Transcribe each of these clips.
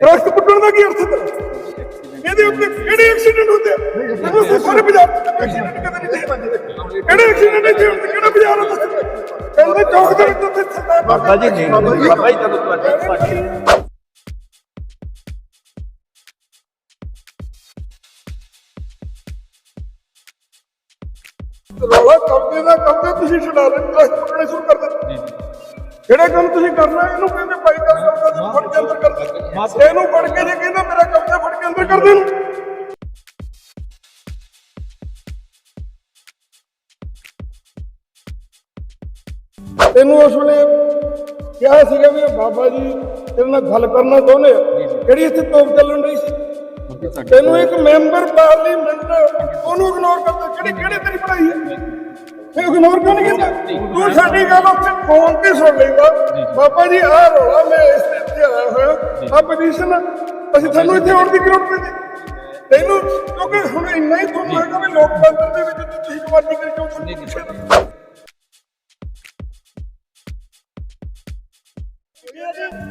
ਦਰਖਤ ਪੁੱਟਣ ਦਾ ਕੀ ਅਰਥ ਹੈ ਇਹਦੇ ਉੱਤੇ ਕਿਹੜੇ ਐਕਸੀਡੈਂਟ ਹੁੰਦੇ? ਆ ਤਾਂ ਸਾਰੇ ਪੰਜਾਬ ਐਕਸੀਡੈਂਟ ਕਦੇ ਨਹੀਂ ਦੇਖੇ ਕਿਹੜੇ ਐਕਸੀਡੈਂਟ ਇੱਥੇ ਹੁੰਦੇ? ਕਿਹੜਾ ਬਾਜ਼ਾਰ ਹੁੰਦਾ ਕਹਿੰਦੇ ਚੌਕ ਦੇ ਵਿੱਚ ਉੱਥੇ ਸਰਦਾਰ ਬਾਬਾ ਜੀ ਨਹੀਂ ਬਾਬਾ ਜੀ। ਤੁਹਾਨੂੰ ਤੁਹਾਡੇ ਤੁਹਾਡੇ ਰੌਲਾ ਕਬਜ਼ੇ ਦਾ ਕਬਜ਼ਾ ਤੁਸੀਂ ਛਡਾ ਰਹੇ ਦਰਖਤ ਪੁੱਟਣੇ ਸ਼ੁਰੂ ਕਰ ਜਿਹੜੇ ਕੰਮ ਤੁਸੀਂ ਕਰਨਾ? ਇਹਨੂੰ ਕਹਿੰਦੇ ਭਾਈ ਕਰ ਕਬਜ਼ਾ ਤੇ ਫੜ ਕੇ ਅੰਦਰ ਕਰ ਦੇ। ਇਹਨੂੰ ਫੜ ਕੇ ਜੇ ਕਹਿੰਦਾ ਮੇਰਾ ਕਬਜ਼ਾ ਫੜ ਕੇ ਅੰਦਰ ਕਰ ਦੇ ਇਹਨੂੰ। ਇਹਨੂੰ ਉਸ ਵੇਲੇ ਕਿਹਾ ਸੀਗਾ ਵੀ ਬਾਬਾ ਜੀ ਤੇਰੇ ਨਾਲ ਗੱਲ ਕਰਨਾ ਚਾਹੁੰਦੇ ਆ। ਕਿਹੜੀ ਇੱਥੇ ਤੋਪ ਚੱਲਣ ਰਹੀ ਸੀ? ਤੈਨੂੰ ਇੱਕ ਮੈਂਬਰ ਪਾਰਲੀਮੈਂਟ ਉਹਨੂੰ ਇਗਨੋਰ ਕਰਦਾ ਕਿਹੜੀ ਕਿਹੜੇ ਤੇਰੀ ਪੜਾਈ ਹੈ? ਫਿਰ ਇਗਨੋਰ ਕਿਉਂ ਨਹੀਂ ਕੀਤਾ ਤੂੰ ਸਾਡੀ ਗੱਲ ਉੱਥੇ ਫੋਨ ਤੇ ਸੁਣ ਲੈਂਦਾ ਬਾਬਾ ਜੀ ਆਹ ਰੋਲਾ ਮੈਂ ਇਸ ਤੇ ਆਇਆ ਹੋਇਆ ਆ। ਪੋਜੀਸ਼ਨ ਅਸੀਂ ਤੁਹਾਨੂੰ ਇੱਥੇ ਆਉਣ ਦੀ ਜ਼ਰੂਰਤ ਪੈਂਦੀ ਤੈਨੂੰ ਕਿਉਂਕਿ ਹੁਣ ਇੰਨਾ ਹੀ ਤੁਹਾਨੂੰ ਹੈਗਾ ਵੀ ਲੋਕਤੰਤਰ ਦੇ ਵਿੱਚ ਜੇ ਤੁਸੀਂ ਕਮਾਟੀ ਕਰੀ ਜਾਓ ਤੁਹਾਨੂੰ ਪੁੱਛੇ।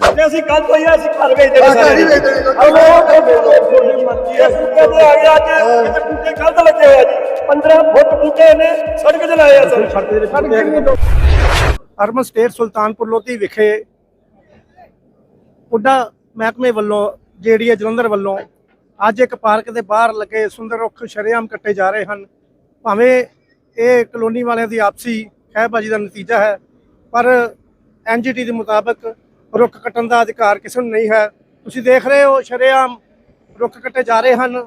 ਤੇ ਅਸੀਂ ਕੱਲ ਤੋਂ ਹੀ ਆ, ਅਸੀਂ ਘਰ ਵੇਚਦੇ ਹਾਂ, ਘਰ ਹੀ ਵੇਚਦੇ ਨੇ। ਹਲੋ ਤੁਹਾਡੀ ਮਰਜ਼ੀ ਹੈ। ਸੁੱਕੇ ਤੇ ਆ ਗਿਆ ਅੱਜ? ਕਿਤੇ ਕੱਲ ਤੋਂ ਲੱਗੇ ਹੋਏ ਆ ਜੀ। 15 ਫੁੱਟ ਬੂਟੇ ਨੇ ਸੜਕ ਤੇ ਲਾਏ ਆ ਸਰ। ਸਾਡੇ ਕਿੰਨੇ ਲੋਕ ਅਰਬਨ ਸਟੇਟ ਸੁਲਤਾਨਪੁਰ ਲੋਧੀ ਵਿਖੇ ਉੱਡਾ ਮਹਿਕਮੇ ਵੱਲੋਂ ਜਿਹੜੀ ਜਲੰਧਰ ਵੱਲੋਂ ਅੱਜ ਇੱਕ ਪਾਰਕ ਦੇ ਬਾਹਰ ਲੱਗੇ ਸੁੰਦਰ ਰੁੱਖ ਸ਼ਰੇਆਮ ਕੱਟੇ ਜਾ ਰਹੇ ਹਨ। ਭਾਵੇਂ ਇਹ ਕਲੋਨੀ ਵਾਲਿਆਂ ਦੀ ਆਪਸੀ ਖਹਿਬਾਜ਼ੀ ਦਾ ਨਤੀਜਾ ਹੈ ਪਰ ਐਨਜੀਟੀ ਦੇ ਮੁਤਾਬਕ ਰੁੱਖ ਕੱਟਣ ਦਾ ਅਧਿਕਾਰ ਕਿਸੇ ਨੂੰ ਨਹੀਂ ਹੈ। ਤੁਸੀਂ ਦੇਖ ਰਹੇ ਹੋ ਸ਼ਰੇਆਮ ਰੁੱਖ ਕੱਟੇ ਜਾ ਰਹੇ ਹਨ।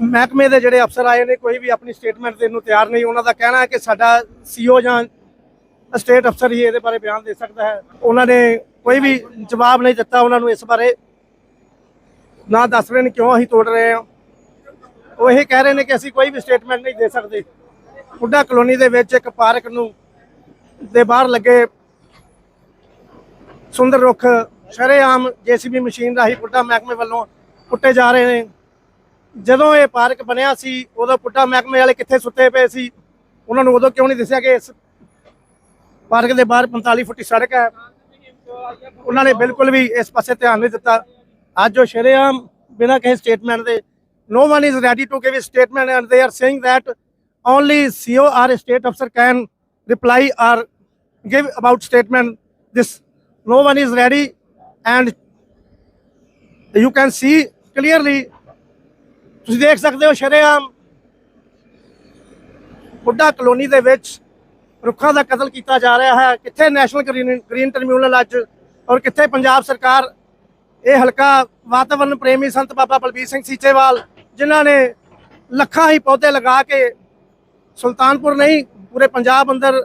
ਮਹਿਕਮੇ ਦੇ ਜਿਹੜੇ ਅਫਸਰ ਆਏ ਨੇ, ਕੋਈ ਵੀ ਆਪਣੀ ਸਟੇਟਮੈਂਟ ਦੇਣ ਨੂੰ ਤਿਆਰ ਨਹੀਂ, ਉਹਨਾਂ ਦਾ ਕਹਿਣਾ ਹੈ ਕਿ ਸਾਡਾ ਸੀਓ ਜਾਂ ਸਟੇਟ ਅਫਸਰ ਹੀ ਇਹਦੇ ਬਾਰੇ ਬਿਆਨ ਦੇ ਸਕਦਾ ਹੈ। ਉਹਨਾਂ ਨੇ ਕੋਈ ਵੀ ਜਵਾਬ ਨਹੀਂ ਦਿੱਤਾ ਉਹਨਾਂ ਨੂੰ ਇਸ ਬਾਰੇ। ਨਾ ਦੱਸ ਰਹੇ ਨੇ ਕਿਉਂ ਅਸੀਂ ਤੋੜ ਰਹੇ ਹਾਂ। ਉਹ ਇਹ ਕਹਿ ਰਹੇ ਨੇ ਕਿ ਅਸੀਂ ਕੋਈ ਵੀ ਸਟੇਟਮੈਂਟ ਨਹੀਂ ਦੇ ਸਕਦੇ। ਬੁੱਢਾ ਕਲੋਨੀ ਦੇ ਵਿੱਚ ਇੱਕ ਪਾਰਕ ਨੂੰ ਦੇ ਬਾਹਰ ਲੱਗੇ ਸੁੰਦਰ ਰੁੱਖ ਸ਼ਰੇਆਮ ਜੀਸੀਬੀ ਮਸ਼ੀਨ ਰਾਹੀਂ ਬੁੱਢਾ ਮਹਿਕਮੇ ਵੱਲੋਂ ਪੁੱਟੇ ਜਾ ਰਹੇ ਨੇ। ਜਦੋਂ ਇਹ ਪਾਰਕ ਬਣਿਆ ਸੀ ਉਦੋਂ ਪੁੱਟਾ ਮਹਿਕਮੇ ਵਾਲੇ ਕਿੱਥੇ ਸੁੱਤੇ ਪਏ ਸੀ ਉਹਨਾਂ ਨੂੰ ਉਦੋਂ ਕਿਉਂ ਨਹੀਂ ਦੱਸਿਆ ਕਿ ਇਸ ਪਾਰਕ ਦੇ ਬਾਹਰ 45 ਫੁੱਟੀ ਸੜਕ ਹੈ ਉਹਨਾਂ ਨੇ ਬਿਲਕੁਲ ਵੀ ਇਸ ਪਾਸੇ ਧਿਆਨ ਨਹੀਂ ਦਿੱਤਾ ਅੱਜ ਉਹ ਸ਼ਰੇਆਮ ਬਿਨਾਂ ਕਿਸੇ ਸਟੇਟਮੈਂਟ ਦੇ no one is ready to give a statement and they are saying that only CO or a state officer can reply or give about statement this no one is ready and you can see clearly ਤੁਸੀਂ ਦੇਖ ਸਕਦੇ ਹੋ ਸ਼ਰੇਆਮ ਬੁੱਢਾ colony ਦੇ ਵਿੱਚ ਰੁੱਖਾਂ ਦਾ ਕਤਲ ਕੀਤਾ ਜਾ ਰਿਹਾ ਹੈ। ਕਿੱਥੇ ਨੈਸ਼ਨਲ ਗ੍ਰੀਨ ਗ੍ਰੀਨ ਟ੍ਰਿਬਿਊਨਲ ਅੱਜ ਔਰ ਕਿੱਥੇ ਪੰਜਾਬ ਸਰਕਾਰ ਇਹ ਹਲਕਾ ਵਾਤਾਵਰਣ ਪ੍ਰੇਮੀ ਸੰਤ ਬਾਬਾ ਬਲਬੀਰ ਸਿੰਘ ਸੀਚੇਵਾਲ, ਜਿਨ੍ਹਾਂ ਨੇ ਲੱਖਾਂ ਹੀ ਪੌਦੇ ਲਗਾ ਕੇ ਸੁਲਤਾਨਪੁਰ ਨਹੀਂ, ਪੂਰੇ ਪੰਜਾਬ ਅੰਦਰ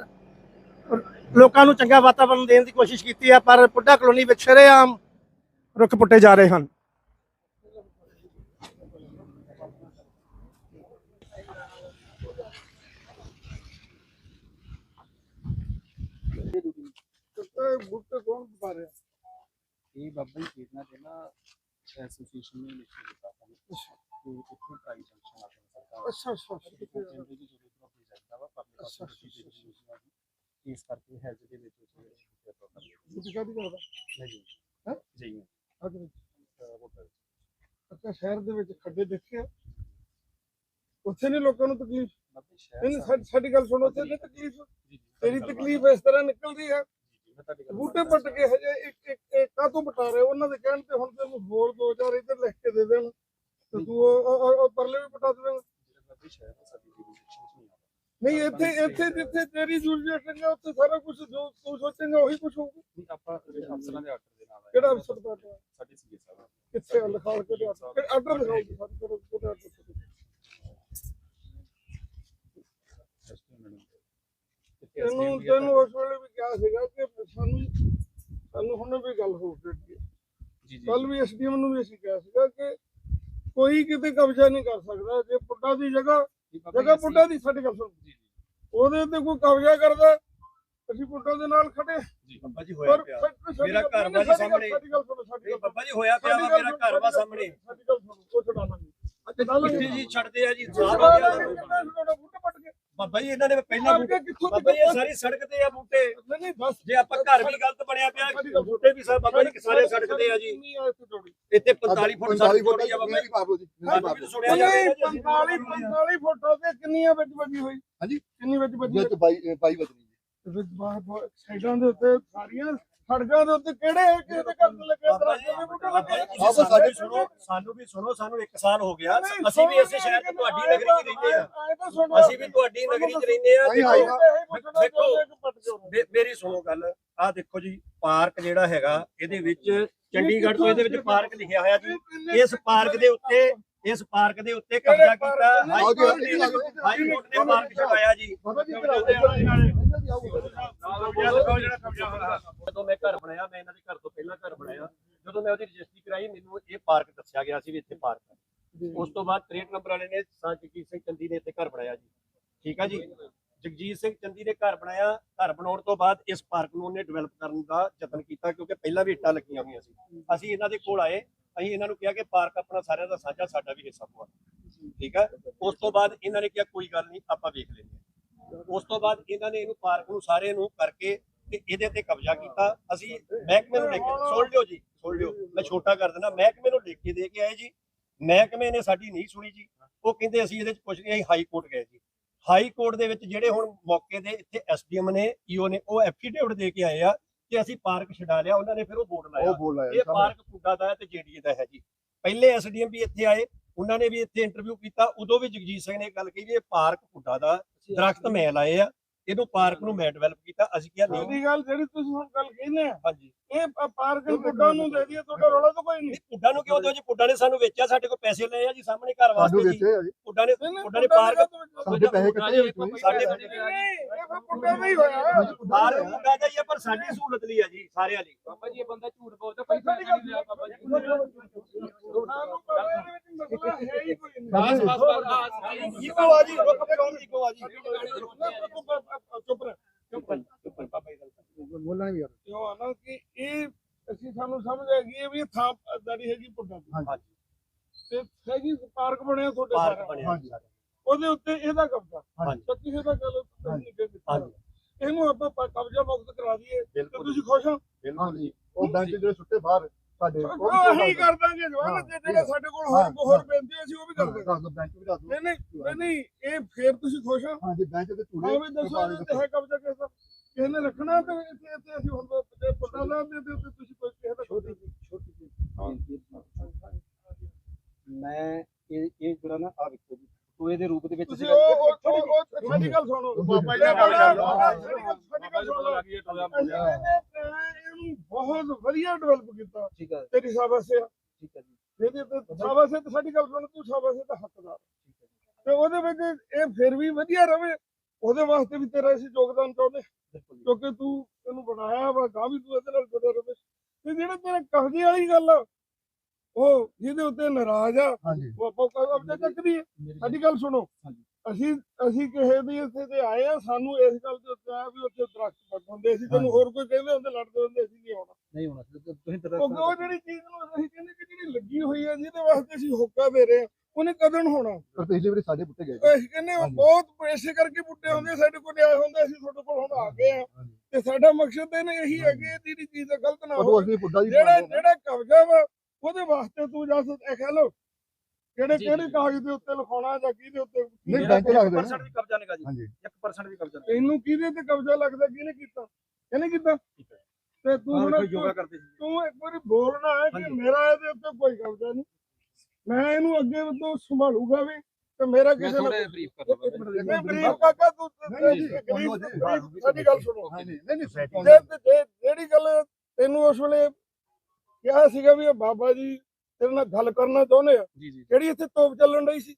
ਲੋਕਾਂ ਨੂੰ ਚੰਗਾ ਵਾਤਾਵਰਣ ਦੇਣ ਦੀ ਕੋਸ਼ਿਸ਼ ਕੀਤੀ ਹੈ, ਪਰ ਬੁੱਢਾ ਕਲੋਨੀ ਵਿੱਚ ਸ਼ਰੇਆਮ ਰੁੱਖ ਪੁੱਟੇ ਜਾ ਰਹੇ ਹਨ। ਬੁੱਟੇ ਕੌਣ ਪਾ ਰਿਹਾ? ਇਹ ਬਾਬਾ ਜੀ ਕੀਰਨਾ ਤੇ ਨਾ ਐਸੋਸੀਏਸ਼ਨ ਨੇ ਲਿਖ ਕੇ ਦਿੱਤਾ ਸਾਨੂੰ ਤੇ ਇੱਥੇ ਪ੍ਰਾਈਸ ਜੰਕਸ਼ਨ ਆ ਸਕਦਾ ਵਾ ਅੱਛਾ ਅੱਛਾ ਅੱਛਾ। ਕਹਿੰਦੇ ਕਿ ਜਦੋਂ ਪ੍ਰੋਪਰਟੀ ਜਾਂਦਾ ਵਾ ਪਬਲਿਕ ਅੱਛਾ, ਪਾਸੇ ਦੀ ਇਸ ਕਰਕੇ ਹੈਲਥ ਦੇ ਵਿੱਚ ਉਸ ਦੇ ਪ੍ਰੋਪਰ ਬੁੱਟੇ ਕਾਦੀ ਕਰਦਾ ਨਹੀਂ ਹੈਂ? ਜੀ। ਜੀ ਅਗਰ ਅੱਛਾ ਸ਼ਹਿਰ ਦੇ ਵਿੱਚ ਖੱਡੇ ਦੇਖੇ? ਉੱਥੇ ਨਹੀਂ ਲੋਕਾਂ ਨੂੰ ਤਕਲੀਫ? ਨਹੀਂ ਸਾਡੀ ਗੱਲ ਸੁਣੋ ਤਕਲੀਫ? ਤੇਰੀ ਤਕਲੀਫ ਇਸ ਤਰ੍ਹਾਂ ਨਿਕਲਦੀ ਹੈ ਤੁਹਾਡੀ ਗੱਲ ਬੂਟੇ ਪੱਟ ਕੇ ਹਜੇ ਇੱਕ ਇੱਕ ਇੱਕ ਕਾਹਤੋਂ ਪਟਾ ਰਹੇ ਉਹਨਾਂ ਦੇ ਕਹਿਣ ਤੇ ਹੁਣ ਤੈਨੂੰ ਹੋਰ ਦੋ ਚਾਰ ਇੱਧਰ ਲਿਖ ਕੇ ਦੇ ਦੇਣ। ਤੇ ਤੂੰ ਉਹ- ਉਹ ਉਹ- ਉਹ ਪਰਲੇ ਵੀ ਪਟਾ ਦੇਵੇਂਗਾ ਜਿਹੜਾ ਬਾਬਾ ਸ਼ਹਿਰ ਹੈ ਸਾਡੀ ਜੁਰਿਸਡਿਕਸ਼ਨ ਚ ਨਹੀਂ ਆਉਂਦਾ ਨਹੀਂ ਇੱਥੇ ਇੱਥੇ ਜਿੱਥੇ ਤੇਰੀ ਜੁਰਜੀਸ਼ਨ ਹੈ ਉੱਥੇ ਸਾਰਾ ਕੁਝ ਜੋ ਤੂੰ ਸੋਚੇਂਗਾ ਉਹੀ ਕੁਝ ਹੋਊਗਾ। ਨਹੀਂ ਆਪਾਂ ਜਿਹੜੇ ਅਫਸਰਾਂ ਦੇ ਆਰਡਰ ਦੇ ਨਾਲ ਆਏ ਕਿਹੜਾ ਅਫਸਰ ਦਾ ਹੈ? ਸਾਡੇ ਸਾਹਿਬ ਕਿੱਥੇ ਲਿਖਾਲ ਕੇ ਆਰਡਰ? ਦਿਖਾਓ ਜੀ ਸਾਡੇ ਕੋਲ ਉਹਦੇ ਆਰਡਰ ਐਸਪੀ ਮੈਡਮ ਤੈਨੂੰ ਤੈਨੂੰ ਉਸ ਵੇਲੇ ਵੀ ਕਿਹਾ ਸੀਗਾ ਕਿ ਸਾਨੂੰ ਸਾਨੂੰ ਹੁਣ ਵੀ ਗੱਲ ਹੋ ਗਈ ਜੀ ਜੀ ਕੱਲ ਵੀ ਐਸਡੀਐਮ ਨੂੰ ਵੀ ਅਸੀਂ ਕਿਹਾ ਸੀਗਾ ਕਿ ਕੋਈ ਕਿਤੇ ਕਬਜ਼ਾ ਨਹੀਂ ਕਰ ਸਕਦਾ। ਜੇ ਪੁੱਡਾ ਦੀ ਜਗ੍ਹਾ ਜਗ੍ਹਾ ਪੁੱਡਾ ਦੀ ਸਾਡੀ ਗੱਲ ਸੁਣ। ਜੀ ਉਹਦੇ ਤੇ ਕੋਈ ਕਬਜ਼ਾ ਕਰਦਾ ਅਸੀਂ ਪੁੱਡਾ ਦੇ ਨਾਲ ਖੜੇ। ਜੀ ਬਾਬਾ ਜੀ ਹੋਇਆ ਪਿਆ। ਮੇਰਾ ਘਰ ਵਾ ਸਾਹਮਣੇ। ਬਾਬਾ ਜੀ ਹੋਇਆ ਪਿਆ ਮੇਰਾ ਘਰ ਵਾ ਸਾਹਮਣੇ। ਸਾਡੀ ਗੱਲ ਸੁਣੋ। ਉਹ ਛਡਾ ਲਾਂਗੇ। ਜੀ ਛੱਡਦੇ ਆ ਜੀ ਸਾਰਾ ਬਾਬਾ ਜੀ ਇਹਨਾਂ ਨੇ ਪਹਿਲਾਂ ਬਾਬਾ ਜੀ ਸਾਰੀ ਸੜਕ ਤੇ ਆ ਬੂਟੇ। ਨਹੀਂ ਨਹੀਂ ਬਸ। ਜੇ ਆਪਾਂ ਘਰ ਵੀ ਗਲਤ ਬਣਿਆ ਪਿਆ ਬੂਟੇ ਵੀ ਸਾਰੇ ਬਾਬਾ ਜੀ ਸਾਰੇ ਸੜਕ ਤੇ ਆ ਜੀ। ਇੱਥੇ ਜੋੜੀ। ਇੱਥੇ 45 ਫੁੱਟ ਸੜਕ ਜੋੜੀ ਆ ਬਾਬਾ ਜੀ। ਬਾਬੂ ਜੀ ਸਾਨੂੰ ਵੀ ਤਾਂ ਸੁਣਿਆ ਨਹੀਂ ਜਾਵੇ 45 45 ਫੁੱਟ ਤੇ ਕਿੰਨੀਆਂ ਵਿੱਚ ਵੱਜੀ ਹੋਈ? ਹਾਂਜੀ। ਕਿੰਨੀ ਵਿੱਚ ਵੱਜੀ ਵਿੱਚ ਬਾਈ ਬਾਈ ਵਜਣੀ ਜੀ। ਵਿੱਚ ਬਾਹਰ ਸਾਈਡਾਂ ਦੇ ਉੱਤੇ ਸਾਰੀਆਂ ਸੜਕਾਂ ਦੇ ਉੱਤੇ ਕਿਹੜੇ ਕਿਸੇ ਦੇ ਘਰ ਲੱਗੇ? ਦਰਖਤ ਦੇ ਬੂਟੇ ਲੱਗੇ ਤੁਸੀਂ ਸਾਨੂੰ ਸੁਣੋ ਸਾਨੂੰ ਵੀ ਸੁਣੋ ਸਾਨੂੰ 1 ਸਾਲ ਹੋ ਗਿਆ। ਅਸੀਂ ਵੀ ਇਸੇ ਸ਼ਹਿਰ 'ਚ ਤੁਹਾਡੀ ਨਗਰੀ 'ਚ ਰਹਿੰਦੇ ਆ। ਅਸੀਂ ਵੀ ਤੁਹਾਡੀ ਨਗਰੀ 'ਚ ਰਹਿੰਦੇ ਆ। ਦੇਖੋ ਮੇਰੀ ਸੁਣੋ ਗੱਲ। ਆਹ ਦੇਖੋ ਜੀ ਪਾਰਕ ਜਿਹੜਾ ਹੈਗਾ ਇਹਦੇ ਵਿੱਚ ਚੰਡੀਗੜ੍ਹ ਤੋਂ ਇਹਦੇ ਵਿੱਚ ਪਾਰਕ ਲਿਖਿਆ ਹੋਇਆ ਜੀ। ਇਸ ਪਾਰਕ ਦੇ ਉੱਤੇ ਇਸ ਪਾਰਕ ਦੇ ਉੱਤੇ ਕਬਜ਼ਾ ਕੀਤਾ। ਹਾਈ ਕੋਰਟ ਨੇ ਹਾਈ ਕੋਰਟ ਨੇ ਪਾਰਕ ਛਡਾਇਆ ਜੀ। ਜਦੋਂ ਮੈਂ ਘਰ ਬਣਾਇਆ ਮੈਂ ਇਹਨਾਂ ਦੇ ਘਰ ਤੋਂ ਪਹਿਲਾਂ ਘਰ ਬਣਾਇਆ ਜਦੋਂ ਮੈਂ ਉਹਦੀ ਰਜਿਸਟਰੀ ਕਰਾਈ ਮੈਨੂੰ ਇਹ ਪਾਰਕ ਦੱਸਿਆ ਗਿਆ ਸੀ ਵੀ ਇੱਥੇ ਪਾਰਕ ਹੈ। ਉਸ ਤੋਂ ਬਾਅਦ 63 ਨੰਬਰ ਵਾਲੇ ਨੇ ਜਗਜੀਤ ਸਿੰਘ ਚੰਦੀ ਨੇ ਇੱਥੇ ਘਰ ਬਣਾਇਆ ਜੀ। ਠੀਕ ਆ ਜੀ? ਜਗਜੀਤ ਸਿੰਘ ਚੰਦੀ ਨੇ ਘਰ ਬਣਾਇਆ। ਘਰ ਬਣਾਉਣ ਤੋਂ ਬਾਅਦ ਇਸ ਪਾਰਕ ਨੂੰ ਉਹਨੇ ਡਿਵੈਲਪ ਕਰਨ ਦਾ ਯਤਨ ਕੀਤਾ ਕਿਉਂਕਿ ਪਹਿਲਾਂ ਵੀ ਇੱਟਾਂ ਲੱਗੀਆਂ ਹੋਈਆਂ ਸੀ। ਅਸੀਂ ਇਹਨਾਂ ਦੇ ਕੋਲ ਆਏ। ਅਸੀਂ ਇਹਨਾਂ ਨੂੰ ਕਿਹਾ ਕਿ ਪਾਰਕ ਆਪਣਾ ਸਾਰਿਆਂ ਦਾ ਸਾਂਝਾ ਸਾਡਾ ਵੀ ਹਿੱਸਾ ਪਵਾ ਠੀਕ ਆ ਉਸ ਤੋਂ ਬਾਅਦ ਇਹਨਾਂ ਨੇ ਕਿਹਾ ਕੋਈ ਗੱਲ ਨਹੀਂ ਆਪਾਂ ਵੇਖ ਲੈਂਦੇ ਹਾਂ। ਉਸ ਤੋਂ ਬਾਅਦ ਇਹਨਾਂ ਨੇ ਇਹਨੂੰ ਪਾਰਕ ਨੂੰ ਸਾਰੇ ਨੂੰ ਕਰਕੇ ਤੇ ਇਹਦੇ ਤੇ ਕਬਜ਼ਾ ਕੀਤਾ। ਅਸੀਂ ਮਹਿਕਮੇ ਨੂੰ ਕੇ ਸੁਣ ਲਿਓ ਜੀ ਸੁਣ ਲਿਓ। ਮੈਂ ਛੋਟਾ ਕਰ ਦਿੰਦਾ। ਮਹਿਕਮੇ ਨੂੰ ਲਿਖ ਕੇ ਦੇ ਕੇ ਆਏ ਜੀ। ਮਹਿਕਮੇ ਨੇ ਸਾਡੀ ਨਹੀਂ ਸੁਣੀ ਜੀ। ਉਹ ਕਹਿੰਦੇ ਅਸੀਂ ਇਹਦੇ ਚ ਕੁਝ ਨਹੀਂ ਅਸੀਂ ਹਾਈ ਕੋਰਟ ਗਏ ਜੀ। ਹਾਈ ਕੋਰਟ ਦੇ ਵਿੱਚ ਜਿਹੜੇ ਹੁਣ ਮੌਕੇ ਦੇ ਇੱਥੇ ਐਸਡੀਐਮ ਨੇ ਈਓ ਨੇ ਉਹ ਐਫੀਡੇਵਿਟ ਦੇ ਕੇ ਆਏ ਆ ਕਿ ਅਸੀਂ ਪਾਰਕ ਛਡਾ ਲਿਆ ਉਹਨਾਂ ਨੇ ਫਿਰ ਉਹ ਬੋਰਡ ਲਾਇਆ। ਉਹ ਬੋਲ ਇਹ ਰਿਹਾ ਪਾਰਕ ਪੁੱਡਾ ਦਾ ਹੈ ਤੇ ਜੇਡੀਏ ਦਾ ਹੈ ਜੀ। ਪਹਿਲੇ ਐਸਡੀਐਮ ਵੀ ਇੱਥੇ ਆਏ ਉਹਨਾਂ ਨੇ ਵੀ ਇੱਥੇ ਇੰਟਰਵਿਊ ਕੀਤਾ ਉਦੋਂ ਵੀ ਜਗਜੀਤ ਸਿੰਘ ਨੇ ਇਹ ਗੱਲ ਕਹੀ ਵੀ ਇਹ ਪਾਰਕ ਪੁੱਡਾ ਦਾ ਦਰਖਤ ਮੈਂ ਲਾਏ ਆ। ਇਹਨੂੰ ਪਾਰਕ ਨੂੰ ਮੈਂ ਡਿਵੈਲਪ ਕੀਤਾ ਅਸੀਂ ਕਿਹਾ ਨਹੀਂ। ਸਾਡੀ ਗੱਲ ਜਿਹੜੀ ਤੁਸੀਂ ਹੁਣ ਗੱਲ ਕਹਿੰਦੇ ਆ ਹਾਂਜੀ। ਇਹ ਪ- ਪਾਰਕ ਨੂੰ ਪੁੱਡਾ ਨੂੰ ਦੇ ਦਈਏ ਤੁਹਾਡਾ ਰੌਲਾ ਤਾਂ ਕੋਈ ਨਹੀਂ। ਨਹੀਂ ਪੁੱਡਾ ਨੂੰ ਕਿਉਂ ਦਿਓ ਜੀ? ਪੁੱਡਾ ਨੇ ਸਾਨੂੰ ਵੇਚਿਆ ਸਾਡੇ ਕੋਲ ਪੈਸੇ ਲਏ ਆ ਜੀ ਸਾਹਮਣੇ ਘਰ ਸਾਨੂੰ ਵਾਸਤੇ ਜੀ ਦਿੱਤੇ ਆ ਜੀ। ਪੁੱਡਾ ਨੇ ਨਹੀਂ, ਨਹੀਂ, ਪੁੱਡਾ ਨੇ ਪਾਰਕ ਨਹੀਂ, ਸਾਡੇ ਪੈਸੇ ਕੱਟੇ ਸਾਡੇ ਨਹੀਂ, ਇਹ ਫਿਰ ਪੁੱਡਾ ਨਹੀਂ ਹੋਇਆ। ਪਾਰਕ ਪੁੱਡਾ ਦਾ ਹੀ ਆ ਪਰ ਸਾਡੀ ਸਹੂਲਤ ਲਈ ਆ ਜੀ ਸਾਰਿਆਂ ਲਈ। ਬਾਬਾ ਜੀ ਇਹ ਬੰਦਾ ਝੂਠ ਬੋਲਦਾ ਪੈਸਾ ਨਹੀਂ ਲਿਆ ਬਾਬਾ ਜੀ। ਸਾਨੂੰ ਪਤਾ ਇਹਦੇ ਵਿੱਚ ਮਸਲਾ ਹੈ ਹੀ ਕੋਈ ਨਹੀਂ ਬਸ ਬਸ ਬਸ ਇੱਕੋ ਆ ਜੀ ਰੁਕ ਕੇ ਕੌਣ ਇੱਕੋ ਆ ਜੀ ਚੁੱਪ ਰਹਿ। ਚੁੱਪ ਚੁੱਪ ਬਾਬਾ ਜੀ ਗੱਲ ਕਰੋ। ਬੋਲਣਾ ਵੀ ਯਾਰ ਕਿਉਂ ਆ ਨਾ ਕਿ ਇਹ ਅਸੀਂ ਸਾਨੂੰ ਸਮਝ ਆ ਗਈ ਹੈ ਵੀ ਇਹ ਥਾਂ ਦਾੜੀ ਹੈਗੀ ਪੁੱਡਾ ਦੀ। ਹਾਂਜੀ। ਤੇ ਹੈਗੀ ਪਾਰਕ ਬਣਿਆ ਤੁਹਾਡੇ ਪਾਰਕ ਸਾਰਾ। ਬਣਿਆ। ਜੀ ਸਾਡਾ। ਉਹਦੇ ਉੱਤੇ ਇਹਦਾ ਕਬਜ਼ਾ। ਹਾਂਜੀ। ਤਾਂ ਕਿਸੇ ਦਾ ਗੱਲ ਨਹੀਂ ਦੇ ਦਿੱਤਾ ਹਾਂਜੀ। ਇਹਨੂੰ ਆਪਾਂ ਕਬਜ਼ਾ ਮੁਕਤ ਕਰਾ ਦਈਏ ਤੇ ਤੁਸੀਂ ਖੁਸ਼ ਹੋ? ਉਹ ਬੈਂਕ ਜਿਹੜੇ ਸੁੱਟੇ ਬਾਹਰ। ਸਾਡੇ ਉਹ ਵੀ ਉਹ ਹੀ ਕਰ ਦਾਂਗੇ ਜਵਾਨ ਜੇ ਜਿਹੜੇ ਸਾਡੇ ਕੋਲ ਹੋਰ ਹੋਰ ਪੈਂਦੇ ਅਸੀਂ ਉਹ ਵੀ ਕਰ ਦਾਂਗੇ ਦੱਸ ਬੈਂਕ ਵੀ ਦੱਸ ਦੋ। ਨਹੀਂ ਨਹੀਂ ਨਹੀਂ ਇਹ ਫੇਰ ਤੁਸੀਂ ਖੁਸ਼ ਹੋ? ਹਾਂਜੀ ਬੈਂਕ ਦੇ ਧੂੜੇ ਹਾਂ ਵੀ ਦੱਸੋ ਇਹਦੇ ਤੇ ਹੈ ਕਬਜ਼ਾ ਕਿਸ ਦਾ? ਕਿਸੇ ਨੇ ਰੱਖਣਾ ਤੇ ਇੱਥੇ ਇੱਥੇ ਅਸੀਂ ਹੁਣ ਤੇ ਪਤਾ ਲਾ ਦੇ ਤੇ ਤੁਸੀਂ ਕੋਈ ਕਿਸੇ ਦਾ ਛੋਟੀ ਛੋਟੀ ਮੈਂ ਇਹ ਇਹ ਜਿਹੜਾ ਨਾ ਆ ਵੇਖੋ ਜੀ ਟੋਏ ਦੇ ਰੂਪ ਦੇ ਵਿੱਚ ਤੁਸੀਂ ਉਹ ਉਹ ਉਹ- ਉਹ ਸਾਡੀ ਗੱਲ ਸੁਣੋ ਬਾਬਾ ਜੀ ਸਾਡੀ ਗੱਲ ਸਾਡੀ ਗੱਲ ਸੁਣੋ ਅਸੀਂ ਇਹਨੇ ਇਹਨੂੰ ਬਹੁਤ ਵਧੀਆ ਡਿਵੈਲਪ ਕੀਤਾ। ਠੀਕ ਹੈ। ਤੇਰੀ ਸ਼ਾਬਾਸ਼ ਹੈ ਠੀਕ ਹੈ ਜੀ। ਇਹਦੇ ਤੇ ਸ਼ਾਬਾਸ਼ ਹੈ ਤੇ ਸਾਡੀ ਗੱਲ ਸੁਣ ਤੂੰ ਸ਼ਾਬਾਸ਼ ਹੈ ਦਾ ਹੱਕਦਾਰ। ਤੇ ਉਹਦੇ ਵਿੱਚ ਇਹ ਫਿਰ ਵੀ ਵਧੀਆ ਰਵੇ ਉਹਦੇ ਵਾਸਤੇ ਵੀ ਤੇਰਾ ਅਸੀਂ ਯੋਗਦਾਨ ਚਾਹੁੰਦੇ ਬਿਲਕੁਲ ਜੀ। ਕਿਉਂਕਿ ਤੂੰ ਇਹਨੂੰ ਬਣਾਇਆ ਵਾ ਗਾਂ ਵੀ ਤੂੰ ਇਹਦੇ ਨਾਲ ਜੁੜੇ ਰਵੇ। ਤੇ ਜਿਹੜਾ ਤੇਰੇ ਕਬਜ਼ੇ ਵਾਲੀ ਗੱਲ ਆ, ਉਹ ਜਿਹਦੇ ਉੱਤੇ ਨਾਰਾਜ਼ ਆ ਹਾਂਜੀ। ਉਹ ਆਪਾਂ ਕਬਜ਼ਾ ਚੱਕਦੀ ਹੈ ਸਾਡੀ ਗੱਲ ਸੁਣੋ। ਅਸੀਂ ਅਸੀਂ ਕਿਸੇ ਦੀ ਇੱਥੇ ਤੇ ਆਏ ਆ ਸਾਨੂੰ ਇਸ ਗੱਲ ਦੇ ਉੱਤੇ ਆ ਵੀ ਉੱਥੇ ਦਰਖਤ ਹੁੰਦੇ ਸੀ ਤੈਨੂੰ ਹਾਂਜੀ। ਹੋਰ ਕੋਈ ਕਹਿੰਦੇ ਹੁੰਦੇ ਲੜਦੇ ਹੁੰਦੇ ਸੀ ਨਹੀਂ ਆਉਣਾ ਨਹੀਂ ਹੋਣਾ ਸੀ ਤੁਸੀਂ ਕਿਉਂਕਿ ਉਹ ਜਿਹੜੀ ਚੀਜ਼ ਨੂੰ ਅਸੀਂ ਕਹਿੰਦੇ ਕਿ ਜਿਹੜੀ ਲੱਗੀ ਹੋਈ ਆ ਜਿਹਦੇ ਵਾਸਤੇ ਅਸੀਂ ਹੋਕਾ ਦੇ ਰਹੇ ਆ ਉਹਨੇ ਕਦਨ ਹੋਣਾ? ਪਰ ਪਿਛਲੀ ਵਾਰੀ ਸਾਡੇ ਪੁੱਟੇ ਗਏ ਅਸੀਂ ਕਹਿੰਦੇ ਉਹ ਹਾਂਜੀ। ਬਹੁਤ ਪੈਸੇ ਕਰਕੇ ਬੁੱਟੇ ਹੁੰਦੇ ਸਾਡੇ ਕੋਲ ਨਿਆਏ ਹੁੰਦਾ ਅਸੀਂ ਤੁਹਾਡੇ ਕੋਲ ਹੁਣ ਆ ਗਏ ਆ। ਹਾਂਜੀ। ਤੇ ਸਾਡਾ ਮਕਸਦ ਇਹ ਨਹੀਂ ਇਹੀ ਹੈ ਕਿ ਇਹ ਜਿਹੜੀ ਚੀਜ਼ ਗਲਤ ਨਾ ਹੋਵੇ ਉਹ ਅਸੀਂ ਪੁੱਟਾ ਜੀ ਜਿਹੜਾ ਜਿਹੜਾ ਕਬਜ਼ਾ ਵਾ ਉਹਦੇ ਵਾਸਤੇ ਤੂੰ ਜਾ ਇਹ ਕਹਿ ਲੋ ਕਿਹੜੇ ਕਿਹੜੇ। ਕਾਗਜ਼ ਦੇ ਉੱਤੇ ਲਿਖਾਉਣਾ ਜਾਂ ਕਿਹਦੇ ਉੱਤੇ ਨਹੀਂ ਬੈਂਕ ਨੇ। 1% ਵੀ ਕਬਜ਼ਾ ਨਹੀਂਗਾ ਜੀ। ਹਾਂਜੀ। 1% ਵੀ ਕਬਜ਼ਾ ਤੈਨੂੰ ਕਿਹਦੇ ਤੇ ਕਬਜ਼ਾ ਲੱਗਦਾ ਕਿਹਨੇ ਕੀਤਾ? ਕਿਹਨੇ ਕੀਤਾ? ਤੇ ਤੂੰ ਹੁਣ ਨਹੀਂ ਯੋਗਾ ਕਰਦੇ ਸੀ। ਤੂੰ ਇੱਕ ਵਾਰੀ ਬੋਲਣਾ ਹੈ ਕਿ। ਮੇਰਾ ਇਹਦੇ ਉੱਤੇ ਕੋਈ ਕਬਜ਼ਾ ਨਹੀਂ। ਮੈਂ ਇਹਨੂੰ ਅੱਗੇ ਤੋਂ ਸੰਭਾਲੂਗਾ ਵੀ ਤੇ ਮੇਰਾ ਕਿਸੇ ਨਾਲ ਥੋੜੇ ਬਰੀਫ ਕਰਦਾ ਨਹੀਂ ਬਰੀਫ ਕਾਕਾ ਤੂੰ ਸਾਡੀ ਗੱਲ ਸੁਣੋ। ਨਹੀਂ ਨਹੀਂ ਜਿਹੜੀ ਗੱਲ ਤੈਨੂੰ ਉਸ ਵੇਲੇ ਕਿਹਾ ਸੀਗਾ ਵੀ ਇਹ ਬਾਬਾ ਜੀ ਤੇਰੇ ਨਾਲ ਗੱਲ ਕਰਨਾ ਚਾਹੁੰਦੇ ਆ। ਜੀ ਜੀ ਕਿਹੜੀ ਇੱਥੇ ਤੋਪ ਚੱਲਣ ਰਹੀ ਸੀ?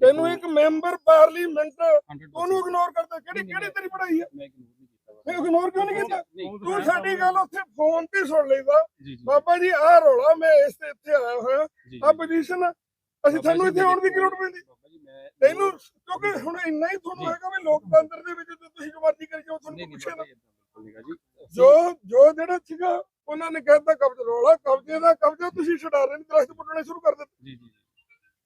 ਤੈਨੂੰ ਇੱਕ ਮੈਂਬਰ ਪਾਰਲੀਮੈਂਟ 100% ਉਹਨੂੰ ਇਗਨੋਰ ਕਰਦਾ ਕਿਹੜੀ ਕਿਹੜੀ ਤੇਰੀ ਪੜਾਈ ਹੈ ਮੈਂ ignore ਨਹੀਂ ਕੀਤਾ ਇਗਨੋਰ ਕਿਉਂ ਨਹੀਂ ਕੀਤਾ? ਤੂੰ ਸਾਡੀ ਗੱਲ ਉੱਥੇ ਫੋਨ ਤੇ ਸੁਣ ਲਈਦਾ ਬਾਬਾ ਜੀ ਆਹ ਰੌਲਾ ਮੈਂ ਇਸ ਤੇ ਇੱਥੇ ਆਇਆ ਹੋਇਆ। ਆ। ਪੋਜੀਸ਼ਨ ਅਸੀਂ ਤੁਹਾਨੂੰ ਇੱਥੇ ਆਉਣ ਦੀ ਕੀ ਲੋੜ ਪੈਂਦੀ? ਤੈਨੂੰ ਕਿਉਂਕਿ ਹੁਣ ਇੰਨਾ ਹੀ ਤੁਹਾਨੂੰ ਹੈਗਾ ਵੀ ਲੋਕਤੰਤਰ ਦੇ ਵਿੱਚ ਤੁਸੀਂ ਜੋ ਮਰਜ਼ੀ ਕਰੀ ਜਾਓ ਤੁਹਾਨੂੰ ਪੁੱਛੇ ਨਾ। ਜੀ। ਜੀ ਜਿਹੜਾ ਸੀਗਾ ਉਹਨਾਂ ਨੇ ਕਹਿਤਾ ਕਬਜ਼ਾ ਰੌਲਾ ਕਬਜ਼ੇ ਦਾ ਕਬਜ਼ਾ ਤੁਸੀਂ ਛਡਾ ਰਹੇ ਨੇ ਦਰਖਤ ਪੁੱਟਣੇ ਸ਼ੁਰੂ ਕਰ ਦਿੱਤੇ। ਜੀ ਜੀ ਜੀ।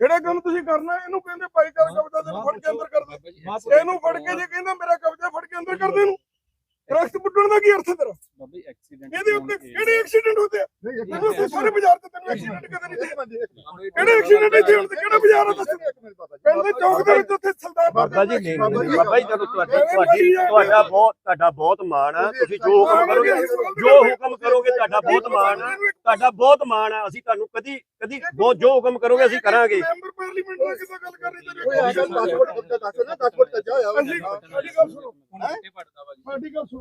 ਜਿਹੜਾ ਕੰਮ ਤੁਸੀਂ ਕਰਨਾ ਇਹਨੂੰ ਕਹਿੰਦੇ ਭਾਈ ਕਰ ਕਬਜ਼ਾ ਫੜ ਕੇ ਅੰਦਰ ਕਰ ਦੇ। ਇਹਨੂੰ ਫੜ ਕੇ ਜੇ ਕਹਿੰਦਾ ਮੇਰਾ ਕਬਜ਼ਾ ਫੜ ਕੇ ਅੰਦਰ ਕਰ ਦੇ ਇਹਨੂੰ। ਦਰਖਤ ਪੁੱਟਣ ਦਾ ਕੀ ਅਰਥ ਹੈ ਤੇਰਾ? ਬਾਬਾ ਜੀ ਐਕਸੀਡੈਂਟ ਇਹਦੇ ਉੱਤੇ ਕਿਹੜੇ ਐਕਸੀਡੈਂਟ ਹੁੰਦੇ ਆ? ਉੱਥੇ ਸਾਰੇ ਬਾਜ਼ਾਰ ਤੇ ਤੈਨੂੰ ਐਕਸੀਡੈਂਟ ਕਦੇ ਨਹੀਂ ਦੇਖੇ। ਕਿਹੜੇ ਐਕਸੀਡੈਂਟ ਇੱਥੇ ਹੁੰਦੇ ਕਿਹੜਾ ਬਾਜ਼ਾਰ ਆ ਦੱਸ? ਕਹਿੰਦੇ ਚੌਕ ਦੇ ਵਿੱਚ ਉੱਥੇ ਸਰਦਾਰ ਬਾਬਾ ਜੀ ਨਹੀਂ ਨਹੀਂ, ਬਾਬਾ ਜੀ ਜਦੋਂ ਤੁਹਾਡੀ ਤੁਹਾਡੀ ਤੁਹਾਡਾ ਬਹੁਤ ਤੁਹਾਡਾ ਬਹੁਤ ਮਾਣ ਆ। ਤੁਸੀਂ ਜੋ ਹੁਕਮ ਕਰੋਗੇ ਜੋ ਹੁਕਮ ਕਰੋਗੇ ਤੁਹਾਡਾ ਬਹੁਤ ਮਾਣ ਆ। ਤੁਹਾਡਾ ਬਹੁਤ ਮਾਣ ਆ। ਅਸੀਂ ਤੁਹਾਨੂੰ ਕਦੀ ਕਦੀ ਬਹੁਤ ਜੋ ਹੁਕਮ ਕਰੋਗੇ ਅਸੀਂ ਕਰਾਂਗੇ। ਮੈਂਬਰ ਪਾਰਲੀਮੈਂਟ ਨਾਲ ਕਿਦਾਂ ਗੱਲ ਕਰ ਰਹੇ ਤੇਰੇ ਅਸੀਂ ਸਾਡੀ ਗੱਲ ਸੁਣੋ। ਇਹ ਪੜਦਾ ਵਾ ਜੀ ਸਾਡੀ ਗੱਲ ਸੁਣੋ।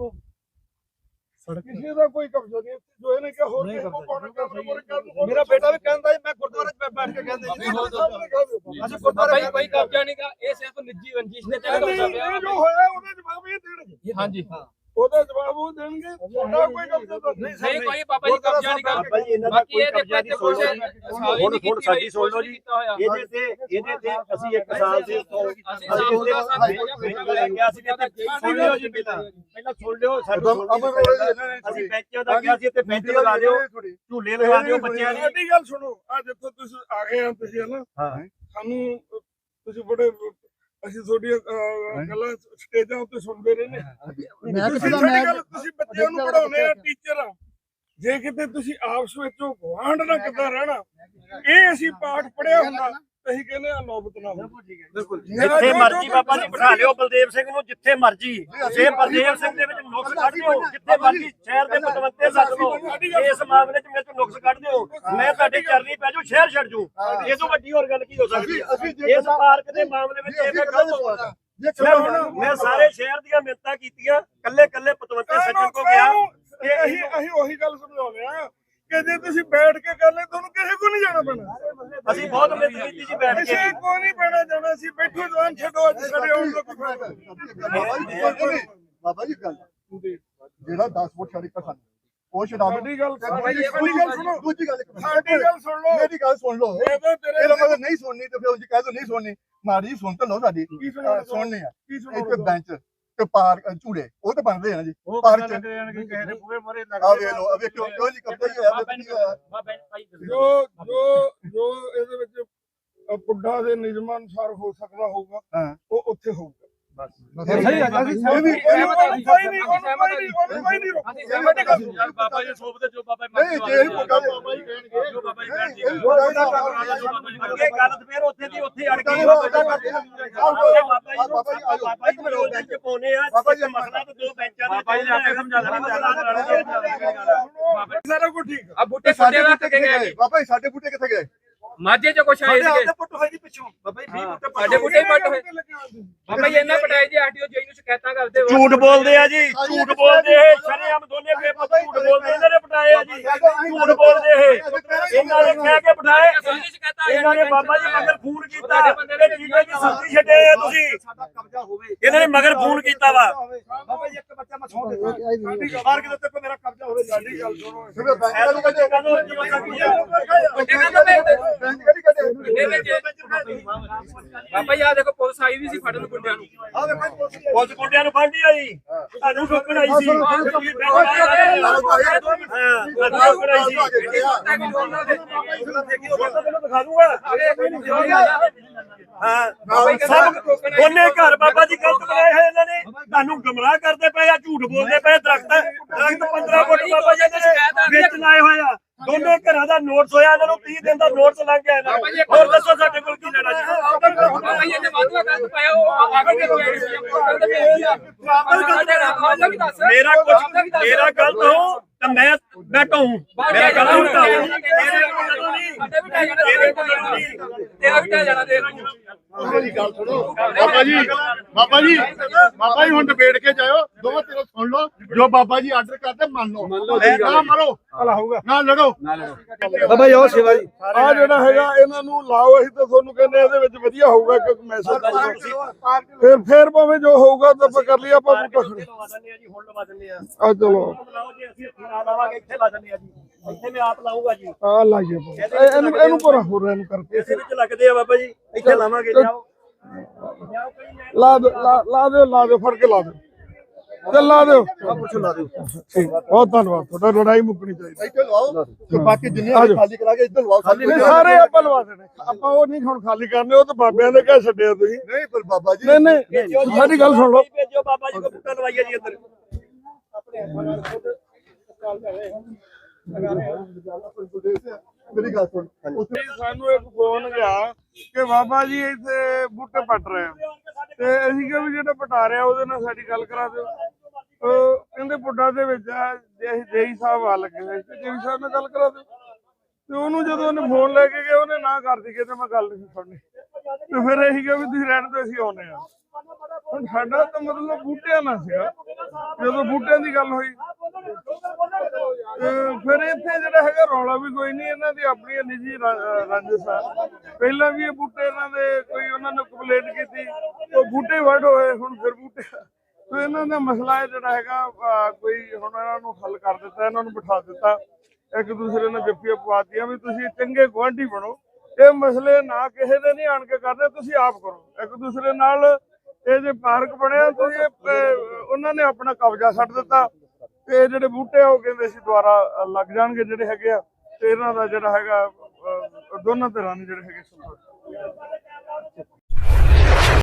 ਕਿਸੇ ਦਾ ਕੋਈ ਕਬਜ਼ਾ ਨਹੀਂ ਇੱਥੇ ਜੋ ਇਹਨੇ ਕਿਹਾ ਹੋਰ ਕਿਸੇ ਕੋ ਪਾਉਣਾ ਕਰ? ਮੇਰਾ ਬੇਟਾ ਵੀ ਕਹਿੰਦਾ ਮੈਂ ਗੁਰਦੁਆਰੇ 'ਚ ਬੈਠ ਕੇ ਕਹਿੰਦੇ ਜੀ ਅਸੀਂ ਗੁਰਦੁਆਰੇ ਕੋਈ ਕਬਜ਼ਾ ਨਹੀਂਗਾ ਇਹ ਸਿਰਫ ਨਿੱਜੀ ਰੰਜਿਸ਼ ਦੇ ਤਹਿਤ ਹੁੰਦਾ ਪਿਆ। ਇਹ ਜੋ ਹੋਇਆ ਉਹਦਾ ਜਵਾਬ ਇਹ ਦੇਣਗੇ। ਹਾਂਜੀ ਉਹਦਾ ਜਵਾਬ ਉਹ ਦੇਣਗੇ। ਤੁਹਾਡਾ ਕੋਈ ਕਬਜ਼ਾ ਤਾਂ ਨਹੀਂ ਨਹੀਂ ਕੋਈ ਬਾਬਾ ਜੀ ਕਬਜ਼ਾ ਨਹੀਂ ਬਾਬਾ ਕਰਦਾ ਜੀ ਇਹਨਾਂ ਦਾ ਬਾਕੀ ਕੋਈ ਕਬਜ਼ਾ ਇੱਥੇ ਨਹੀਂ ਹੁਣ ਹੁਣ ਸਾਡੀ ਸੁਣ ਲਓ ਜੀ। ਇਹਦੇ ਤੇ ਇਹਦੇ ਤੇ ਅਸੀਂ ਇੱਕ ਸਾਲ ਦੇ ਅਸੀਂ ਉਹਦੇ ਮੈਨੂੰ ਲੱਗਿਆ ਸੀ ਤੇ ਸੁਣ ਲਿਓ ਜੀ ਪਹਿਲਾਂ। ਪਹਿਲਾਂ ਸੁਣ ਲਿਓ ਸਾਡੇ ਅਸੀਂ ਬੈਂਚਾਂ ਦਾ ਕਿਹਾ ਸੀ ਤੇ ਬੈਂਚ ਲਗਾ ਦਿਓ। ਝੂਲੇ ਲਗਾ ਦਿਓ ਬੱਚਿਆਂ ਦੇ। ਸਾਡੀ ਗੱਲ ਸੁਣੋ। ਆ ਜਿੱਥੋਂ ਤੁਸੀਂ ਆ ਗਏ ਆ ਤੁਸੀਂ ਹਨਾ। ਹਾਂ। ਸਾਨੂੰ ਤੁਸੀਂ ਬੜੇ ਅਸੀਂ ਤੁਹਾਡੀਆਂ ਗੱਲਾਂ ਸਟੇਜਾਂ ਉੱਤੇ ਸੁਣਦੇ ਰਹਿੰਦੇ ਮੈਂ ਕਿਸੇ ਦਾ ਮੈਂ ਤੁਸੀਂ ਬੱਚਿਆਂ ਨੂੰ ਪੜਾਉਨੇ ਆ ਟੀਚਰ ਆ। ਜੇ ਕਿਤੇ ਤੁਸੀਂ ਆਪਸ ਵਿੱਚ ਗਵਾਂਢ ਨਾਲ ਕਿੱਦਾਂ ਰਹਿਣਾ ਇਹ ਅਸੀਂ ਪਾਠ ਪੜਿਆ ਹੁੰਦਾ। ਅਸੀਂ ਕਹਿੰਦੇ ਆ ਨੌਬਤ ਨਾ ਹੋਵੇ। ਜਿੱਥੇ ਮਰਜ਼ੀ ਬਾਬਾ ਜੀ ਬਿਠਾ ਲਿਓ ਬਲਦੇਵ ਸਿੰਘ ਨੂੰ ਜਿੱਥੇ ਮਰਜ਼ੀ। ਜੇ ਬਲਦੇਵ ਸਿੰਘ ਦੇ ਵਿੱਚ ਨੁਕਸ ਕੱਢ ਦਿਓ ਜਿੱਥੇ ਮਰਜ਼ੀ ਸ਼ਹਿਰ ਦੇ ਪਤਵੰਤੇ ਸੱਦ ਲਓ ਇਸ ਮਾਮਲੇ 'ਚ ਮੇਰੇ ਤੋਂ ਨੁਕਸ ਕੱਢ ਦਿਓ। ਮੈਂ ਤੁਹਾਡੇ ਚਰਨੀ ਪੈ ਜੂ ਸ਼ਹਿਰ ਛੱਡ ਜੂ ਇਹ ਤੋਂ ਵੱਡੀ ਹੋਰ ਗੱਲ ਕੀ ਹੋ ਸਕਦੀ ਹੈ? ਇਸ ਪਾਰਕ ਦੇ ਮਾਮਲੇ ਵਿੱਚ ਇਹ ਮੈਂ ਗਲਤ ਹੋਣਾ ਮੈਂ ਮੈਂ ਸਾਰੇ ਸ਼ਹਿਰ ਦੀਆਂ ਮਿੰਤਾਂ ਕੀਤੀਆਂ ਕੱਲੇ ਕੱਲੇ ਪਤਵੰਤੇ ਸੱਜਣ ਕੋ ਗਿਆ। ਕਿ ਅਸੀਂ ਅਸੀਂ ਉਹੀ ਗੱਲ ਸਮਝਾਉਂਦੇ ਆ ਕਿ ਜੇ ਤੁਸੀਂ ਬੈਠ ਕੇ ਕਰ ਲੈ ਤੁਹਾਨੂੰ ਕਿਸੇ ਕੋ ਨਹੀਂ ਜਾਣਾ ਪੈਣਾ। ਅਸੀਂ ਬਹੁਤ ਮਿਹਨਤ ਕੀਤੀ ਜੀ ਬੈਠ ਕੇ। ਕਿਸੇ ਕੋ ਨਹੀਂ ਪੈਣਾ ਜਾਣਾ ਸੀ ਬੈਠੋ ਜਵਾਨ ਛੱਡੋ ਅੱਜ ਸਾਡੇ ਆਉਣ ਦਾ ਕੋਈ। ਬਾਬਾ ਜੀ ਗੱਲ ਜਿਹੜਾ 10 ਫੁੱਟ ਛੜੀ ਪਸੰਦ ਉਹ ਛਡਾਵੋ ਸਾਡੀ ਗੱਲ ਦੂਜੀ ਸਾਡੀ ਗੱਲ ਸੁਣੋ। ਦੂਜੀ ਗੱਲ ਇੱਕ। ਸਾਡੀ ਗੱਲ ਸੁਣ ਲਓ। ਮੇਰੀ ਗੱਲ ਸੁਣ ਲਓ। ਇਹ ਤਾਂ ਤੇਰੇ ਇਹਦਾ ਮਤਲਬ ਨਹੀਂ ਸੁਣਨੀ ਤੇ ਫਿਰ ਉਹ ਜੀ ਕਹਿ ਦੋ ਨਹੀਂ ਸੁਣਨੀ। ਮਾਰੀ ਸੁਣ ਤਾਂ ਲਓ ਸਾਡੀ। ਕੀ ਸੁਣਨੇ ਆ। ਕੀ ਇੱਥੇ ਸੁਣਾਉਣਾ ਬੈਂਚ। ਤੇ ਪਾਰਕ ਅਹ ਝੂੜੇ ਉਹ ਤਾਂ ਬਣਦੇ ਆ ਨਾ ਜੀ। ਪਾਰਕ ਚ ਜਾਣਗੇ ਕਿਸੇ ਦੇ ਬੂਹੇ ਮੋਰੇ ਆ ਵੇ ਲੋ ਅਵੇ ਕਿਉਂ ਕਿਉਂ ਨਹੀਂ ਕਬਜ਼ਾ ਹੀ ਹੋਇਆ ਵੇਖੋ ਕੀ ਹੋਇਆ ਬਾਬਾ ਜੀ ਜੋ ਇਹਦੇ ਵਿੱਚ ਪੁੱਡਾ ਦੇ ਨਿਯਮਾਂ ਅਨੁਸਾਰ ਹੋ ਸਕਦਾ ਹੋਊਗਾ। ਉਹ ਉੱਥੇ ਹੋਊਗਾ। ਸਹੀ ਹੈ ਜੀ ਕੋਈ ਵੀ ਕੋਈ ਨਹੀਂ ਕੋਈ ਨਹੀਂ ਕੋਈ ਨਹੀਂ ਕੋਈ ਨਹੀਂ ਅਸੀਂ ਸਹਿਮਤ ਹਾਂ ਬਾਬਾ ਜੀ ਸੋਪਦੇ ਜੋ ਬਾਬਾ ਨਹੀਂ ਜੇ ਇਹ ਪੁੱਡਾ ਦੇ ਬਾਬਾ ਜੀ ਕਹਿਣਗੇ ਜੋ ਬਾਬਾ ਜੀ ਕਹਿਣਗੇ ਇਹ ਪੁੱਡਾ ਹੀ ਨਾ ਅੱਗੇ ਗੱਲ ਤੇ ਫਿਰ ਉੱਥੇ ਦੀ ਉੱਥੇ ਅੜ ਗਈ ਬਾਬਾ ਬਾਬਾ ਜੀ, ਜੀ ਬਾਬਾ ਜੀ ਵਿਰੋਧ ਵਿੱਚ ਪਾਉਨੇ ਆ ਬਾਬਾ ਜੀ, ਮਸਲਾ ਤਾਂ ਦੋ ਬੈਂਚਾਂ ਬਾਬਾ ਜੀ ਆ ਕੇ ਸਮਝਾ ਦੇਣਾ ਸਾਰਾ ਕੁਝ ਠੀਕ ਆ ਬੂਟੇ ਸਾਡੇ ਕਿੱਥੇ ਗਏ ਬਾਬਾ ਜੀ ਸਾਡੇ ਬੂਟੇ ਕਿੱਥੇ ਗਏ ਮਾਝੇ ਚ ਕੁਛ ਆਏ ਸੀਗੇ। ਪੁੱਟ ਹੋਈ ਦੀ ਪਿੱਛੋਂ। ਬਾਬਾ ਜੀ 20 ਪੁੱਟ ਸਾਡੇ ਬੂਟੇ ਹੀ। ਪੱਟ ਹੋਏ ਬਾਬਾ ਜੀ ਇਹਨਾਂ ਪਟਾਈ ਜੀ ਆਰਟੀਓ ਜੀ ਨੂੰ ਸ਼ਿਕਾਇਤਾਂ ਕਰਦੇ ਹੋ ਝੂਠ ਬੋਲਦੇ ਆ ਜੀ ਝੂਠ ਬੋਲਦੇ ਇਹ ਸ਼ਰੇਆਮ ਦੋਨੇ ਬੇਪਤ ਝੂਠ ਬੋਲਦੇ ਇਹਨਾਂ ਨੇ ਪਟਾਏ ਆ ਜੀ ਝੂਠ ਬੋਲਦੇ ਇਹ। ਇਹਨਾਂ ਨੇ ਕਹਿ ਕੇ ਪਟਾਏ ਸਾਡੀ ਸ਼ਿਕਾਇਤਾਂ ਇਹਨਾਂ ਨੇ ਬਾਬਾ ਜੀ ਮਗਰ ਫੋਨ ਕੀਤਾ। ਜੀ ਸਬਜ਼ੀ ਛੱਡੇ ਆ ਤੁਸੀਂ। ਸਾਡਾ ਕਬਜ਼ਾ ਹੋਵੇ। ਇਹਨਾਂ ਨੇ ਮਗਰ ਫੋਨ ਕੀਤਾ ਵਾ। ਬਾਬਾ ਜੀ ਇੱਕ ਬੱਚਾ ਮੈਂ ਛੋੜ ਦੇ ਮਾਰ ਕੇ ਉੱਤੇ ਕੋਈ ਮੇਰਾ ਕਬਜ਼ਾ ਹੋਵੇ ਸਾਡੀ ਗੱਲ ਸੁਣੋ। ਐਸੋ ਕਹਿੰਦੇ ਜੀਵਨ ਬੂਟੇ ਕਹਿੰਦਾ ਮੈਂ ਬੈਂਕ ਕਿਹੜੀ ਕੱਢੇ ਕਿੰਨੇ ਵਿੱਚ ਬਾਬਾ ਜੀ ਆ ਦੇਖੋ ਪੁਲਿਸ ਆਈ ਵੀ ਸੀ ਫੜਨ ਗੁੰਡਿਆਂ ਨੂੰ ਆ ਵੇ ਭਾਈ ਪੁੱਛ ਪੁਲਿਸ ਕੁੰਡਿਆਂ ਨੂੰ ਫਾਂਡੀ ਆਈ ਤੁਹਾਨੂੰ ਠੋਕਣ ਆਈ ਸੀ ਹਾਂ ਠੋਕਣ ਆਈ ਸੀ ਦਿਖਾ ਦੂੰਗਾ ਹਾਂ ਸਭ ਉਹਨੇ ਘਰ ਬਾਬਾ ਜੀ ਗਲਤ ਬਣਾਏ ਹੋਏ ਇਹਨਾਂ ਨੇ ਤੁਹਾਨੂੰ ਗਮਰਾਹ ਕਰਦੇ ਪਏ ਆ ਝੂਠ ਬੋਲਦੇ ਪਏ ਦਰਖਤ ਦਰਖਤ 15 ਫੁੱਟ ਬਾਬਾ ਜੀ ਨੇ ਵਿੱਚ ਲਾਏ ਹੋਏ ਆ ਦੋਨੇ ਘਰਾਂ ਦਾ ਨੋਟਸ ਹੋਇਆ ਇਹਨਾਂ ਨੂੰ 30 ਦਿਨ ਦਾ ਨੋਟਸ ਲੰਘ ਗਿਆ ਇਹਨਾਂ ਨੂੰ। ਹੋਰ ਦੱਸੋ ਸਾਡੇ ਕੋਲ ਕੀ ਲੈਣਾ ਜੀ? ਮੇਰਾ ਕੁਝ ਮੇਰਾ ਗਲਤ ਹੋ ਤਾਂ ਮੈਂ ਬੈਠਾ ਹੂੰ ਮੇਰਾ ਗਲਤ ਹੁੰਦਾ ਤੇਰੇ ਕੋਲ ਨਹੀਂ ਸਾਡੇ ਵੀ ਟਾਈ ਜਾਣਾ ਤੇਰੇ ਕੋਲ ਨਹੀਂ ਤੇਰਾ ਵੀ ਟਾਈ ਜਾਣਾ ਦੇ ਮੇਰੀ ਗੱਲ ਸੁਣੋ ਬਾਬਾ ਜੀ ਬਾਬਾ ਜੀ ਬਾਬਾ ਜੀ ਹੁਣ ਡਿਬੇਟ ਕੇ ਜਾਇਓ ਦੋਵਾਂ ਤਰ੍ਹਾਂ ਸੁਣ ਲਓ ਜੋ ਬਾਬਾ ਜੀ ਆਰਡਰ ਕਰਦੇ ਮੰਨ ਲਓ ਨਾ ਮਰੋ ਨਾ ਲੜੋ ਬਾਬਾ ਜੀ ਉਹ ਸੇਵਾ ਜੀ ਆ ਜਿਹੜਾ ਹੈਗਾ ਇਹਨਾਂ ਨੂੰ ਲਾਓ ਅਸੀਂ ਤਾਂ ਤੁਹਾਨੂੰ ਕਹਿੰਦੇ ਇਹਦੇ ਵਿੱਚ ਵਧੀਆ ਹੋਊਗਾ ਕਿਉਂਕਿ ਮੈਸੇਜ ਫਿਰ ਫਿਰ ਭਾਵੇਂ ਜੋ ਹੋਊਗਾ ਤਾਂ ਆਪਾਂ ਕਰ ਲਈ ਆਪਾਂ ਬੂਟਾ ਖੜੇ ਆ ਚਲੋ ਨਾ ਲਾਵਾਂਗੇ ਇੱਥੇ ਲਾ ਦਿੰਦੇ ਆ ਜੀ। ਇੱਥੇ ਮੈਂ ਆਪ ਲਾਉਂਗਾ ਜੀ। ਆ ਲਾਈਏ ਆਪਾਂ। ਇਹ- ਇਹਨੂੰ ਇਹਨੂੰ ਪੂਰਾ ਹੋ ਰਿਹਾ ਇਹਨੂੰ ਕਰਕੇ ਇਸੇ ਵਿੱਚ ਲੱਗਦੇ ਆ ਬਾਬਾ ਜੀ। ਇੱਥੇ ਲਾਵਾਂਗੇ ਜਾਓ ਜਾਓ ਕੋਈ ਮੈਂ ਲਾ ਦਿਓ ਲਾ ਲਾ ਦਿਓ ਲਾ ਦਿਓ ਫੜ ਕੇ ਲਾ ਦਿਓ। ਚੱਲ ਲਾ ਦਿਓ। ਠੀਕ, ਬਹੁਤ ਧੰਨਵਾਦ ਤੁਹਾਡਾ ਲੜਾਈ ਮੁੱਕਣੀ ਚਾਹੀਦੀ। ਇੱਥੇ ਲਵਾਓ। ਤੇ ਬਾਕੀ ਜਿੰਨੇ ਜਾਓ। ਖਾਲੀ ਕਰਾ ਕੇ ਇੱਧਰ ਲਵਾਓ। ਖਾਲੀ ਨਹੀਂ ਸਾਰੇ ਆਪਾਂ ਲਵਾ ਦੇਣੇ। ਆਪਾਂ ਉਹ ਨਹੀਂ ਹੁਣ ਖਾਲੀ ਕਰਨੇ ਉਹ ਤਾਂ ਬਾਬਿਆਂ ਦੇ ਘਰ ਛੱਡਿਆ ਤੁਸੀਂ। ਨਹੀਂ ਪਰ ਬਾਬਾ ਜੀ ਨਹੀਂ ਨਹੀਂ ਸਾਡੀ ਗੱਲ ਸੁਣ ਲਓ। ਭੇਜੋ ਬਾਬਾ ਜੀ ਕੋ ਬੁੱਟਾ ਲਵਾਈਏ ਜੀ ਅੰਦਰ ਮੇਰੀ ਗੱਲ ਸੁਣ। ਉੱਥੇ ਸਾਨੂੰ ਇੱਕ ਫੋਨ ਗਿਆ ਕਿ ਬਾਬਾ ਜੀ ਇੱਥੇ ਬੂਟੇ ਪੱਟ ਰਹੇ ਆ। ਤੇ ਅਸੀਂ ਕਿਹਾ ਵੀ ਜਿਹੜਾ ਪਟਾ ਰਿਹਾ ਉਹਦੇ ਨਾਲ ਸਾਡੀ ਗੱਲ ਕਰਾ ਦਿਓ। ਉਹ ਕਹਿੰਦੇ ਪੁੱਡਾ ਦੇ ਵਿੱਚ ਜੇਈ ਸਾਹਿਬ ਆ ਲੱਗੇ ਹੋਏ ਤੇ ਜੇਈ ਸਾਹਿਬ ਨਾਲ ਗੱਲ ਕਰਾ ਦਿਓ। ਤੇ ਉਹਨੂੰ ਜਦੋਂ ਉਹਨੇ ਫੋਨ ਲੈ ਕੇ ਗਿਆ ਉਹਨੇ ਨਾ ਕਰ ਦਿੱਤੀ ਤੇ ਮੈਂ ਗੱਲ ਨਹੀਂ ਸੁਣਨੀ। ਤੇ ਫਿਰ ਅਸੀਂ ਕਿਹਾ ਵੀ ਤੁਸੀਂ ਰਹਿਣ ਤੋਂ ਅਸੀਂ ਆਉਨੇ ਆ ਹੁਣ ਸਾਡਾ ਤਾਂ ਮਤਲਬ ਬੂਟਿਆਂ ਨਾਲ ਸੀਗਾ। ਜਦੋਂ ਬੂਟਿਆਂ ਦੀ ਗੱਲ ਹੋਈ ਫਿਰ ਇੱਥੇ ਜਿਹੜਾ ਹੈਗਾ ਰੌਲਾ ਵੀ ਕੋਈ ਨਹੀਂ, ਇਹਨਾਂ ਦੀ ਆਪਣੀ ਨਿੱਜੀ ਰਾ- ਪਹਿਲਾਂ ਵੀ ਇਹ ਬੂਟੇ ਇਹਨਾਂ ਦੇ ਕੋਈ ਉਹਨਾਂ ਨੇ ਕੰਪਲੇਂਟ ਕੀਤੀ, ਉਹ ਬੂਟੇ ਵੱਢ ਹੋਏ, ਹੁਣ ਫਿਰ ਬੂਟੇ ਤੇ ਇਹਨਾਂ ਦਾ ਮਸਲਾ ਜਿਹੜਾ ਹੈਗਾ ਕੋਈ ਹੁਣ ਇਹਨਾਂ ਨੂੰ ਹੱਲ ਕਰ ਦਿੱਤਾ, ਇਹਨਾਂ ਨੂੰ ਬਿਠਾ ਦਿੱਤਾ। ਇੱਕ ਦੂਸਰੇ ਨਾਲ ਜੱਫੀਆਂ ਪਵਾਤੀਆਂ ਵੀ ਤੁਸੀਂ ਚੰਗੇ ਗੁਆਂਢੀ ਬਣੋ। ਇਹ ਮਸਲੇ ਨਾ ਕਿਸੇ ਦੇ ਨਹੀਂ ਆਣ ਕੇ ਕਰਦੇ, ਤੁਸੀਂ ਆਪ ਕਰੋ। ਇੱਕ ਦੂਸਰੇ ਨਾਲ ਇਹ ਜੇ ਪਾਰਕ ਬਣਿਆ, ਤੁਸੀਂ ਉਹਨਾਂ ਨੇ ਆਪਣਾ ਕਬਜ਼ਾ ਛੱਡ ਦਿੱਤਾ। ਤੇ ਇਹ ਜਿਹੜੇ ਬੂਟੇ ਆ, ਉਹ ਕਹਿੰਦੇ ਸੀ ਦੁਬਾਰਾ ਲੱਗ ਜਾਣਗੇ ਜਿਹੜੇ ਹੈਗੇ ਆ। ਤੇ ਇਹਨਾਂ ਦਾ ਜਿਹੜਾ ਹੈਗਾ ਦੋਨਾਂ ਧਿਰਾਂ ਦੇ ਜਿਹੜੇ ਹੈਗੇ ਸੰਤੋਸ਼